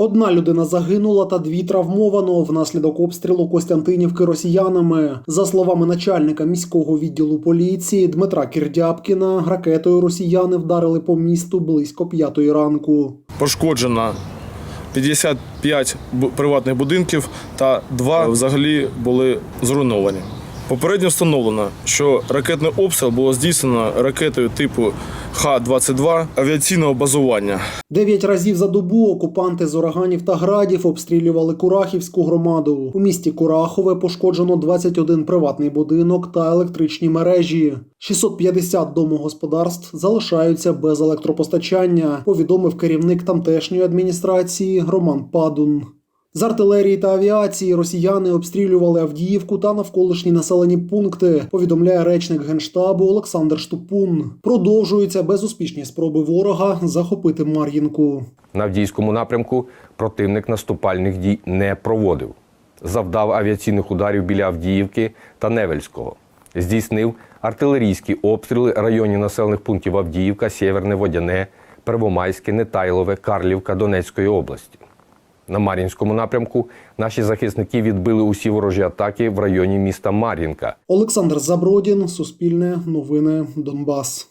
Одна людина загинула та дві травмовано внаслідок обстрілу Костянтинівки росіянами. За словами начальника міського відділу поліції Дмитра Кірдяпкіна, ракетою росіяни вдарили по місту близько п'ятої ранку. пошкоджено 55 бу- приватних будинків та два взагалі були зруйновані. Попередньо встановлено, що ракетний обстріл було здійснено ракетою типу Х-22 авіаційного базування. Дев'ять разів за добу окупанти з ураганів та градів обстрілювали Курахівську громаду. У місті Курахове пошкоджено 21 приватний будинок та електричні мережі. 650 домогосподарств залишаються без електропостачання, повідомив керівник тамтешньої адміністрації Роман Падун. З артилерії та авіації росіяни обстрілювали Авдіївку та навколишні населені пункти. Повідомляє речник генштабу Олександр Штупун. Продовжуються безуспішні спроби ворога захопити Мар'їнку. На Авдіївському напрямку противник наступальних дій не проводив. Завдав авіаційних ударів біля Авдіївки та Невельського. Здійснив артилерійські обстріли районів населених пунктів Авдіївка, Сєверне Водяне, Первомайське, Нетайлове, Карлівка Донецької області. На Мар'їнському напрямку наші захисники відбили усі ворожі атаки в районі міста Мар'їнка. Олександр Забродін, Суспільне, Новини, Донбас.